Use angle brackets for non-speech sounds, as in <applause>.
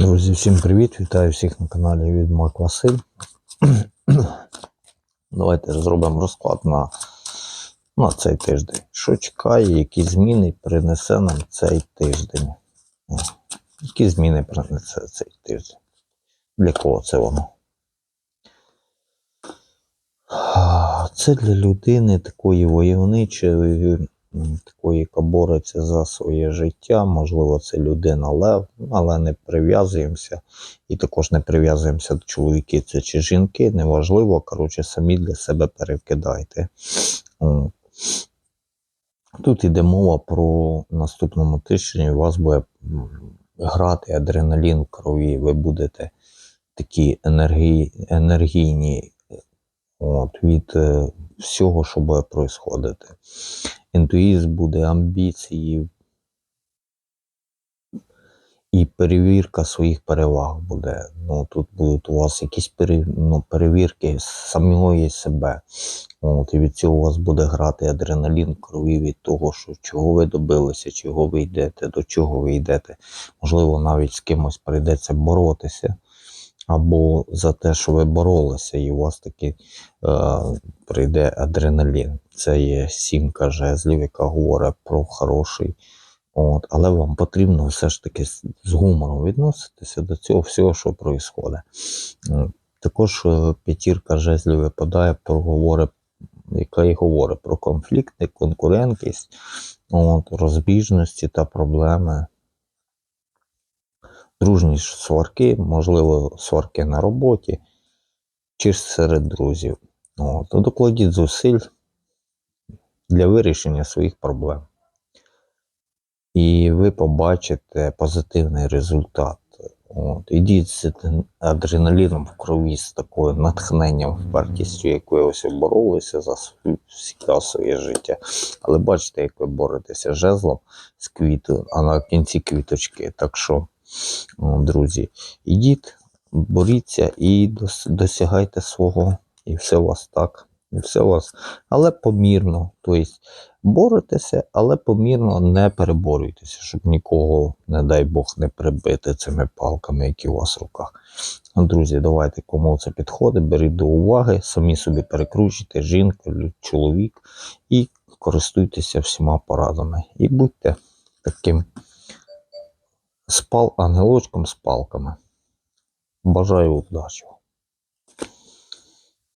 Друзі, всім привіт! Вітаю всіх на каналі від Мак Василь. <clears throat> Давайте зробимо розклад на, на цей тиждень. Що чекає, які зміни принесе нам цей тиждень? Які зміни принесе цей тиждень? Для кого це воно? Це для людини такої войовничої, такої, яка бореться за своє життя. Можливо, це людина лев, але не прив'язуємося. І також не прив'язуємося до чоловіки це чи жінки, неважливо. Коротше, самі для себе перекидайте. Тут йде мова про наступному тижні. У вас буде грати адреналін в крові. Ви будете такі енергії, енергійні от, від е, всього, що буде происходити. Інтуїзм буде амбіції. І перевірка своїх переваг буде. Ну, тут будуть у вас якісь пере, ну, перевірки самої себе. От, і від цього у вас буде грати адреналін крові від того, що чого ви добилися, чого ви йдете, до чого ви йдете. Можливо, навіть з кимось прийдеться боротися, або за те, що ви боролися, і у вас таки е, прийде адреналін. Це є сімка жезлів, яка говорить про хороший. От, але вам потрібно все ж таки з, гумором відноситися до цього всього, що відбувається. Також е, п'ятірка жезлів випадає про яка і говорить про конфлікти, конкурентність, от, розбіжності та проблеми. Дружні сварки, можливо, сварки на роботі чи ж серед друзів. От, докладіть зусиль для вирішення своїх проблем. І ви побачите позитивний результат. От, ідіть з адреналіном в крові, з такою натхненням, впертістю, якою ось боролися за всі своє життя. Але бачите, як ви боретеся жезлом з квіту, а на кінці квіточки. Так що, друзі, ідіть, боріться і досягайте свого, і все у вас так. І все у вас, але помірно. Тобто боретеся, але помірно не переборюйтеся, щоб нікого, не дай Бог, не прибити цими палками, які у вас в руках. Ну, Друзі, давайте кому це підходить, беріть до уваги, самі собі перекручуйте, жінка, лю- чоловік, і користуйтеся всіма порадами. І будьте таким спал, ангелочком з палками. Бажаю удачі.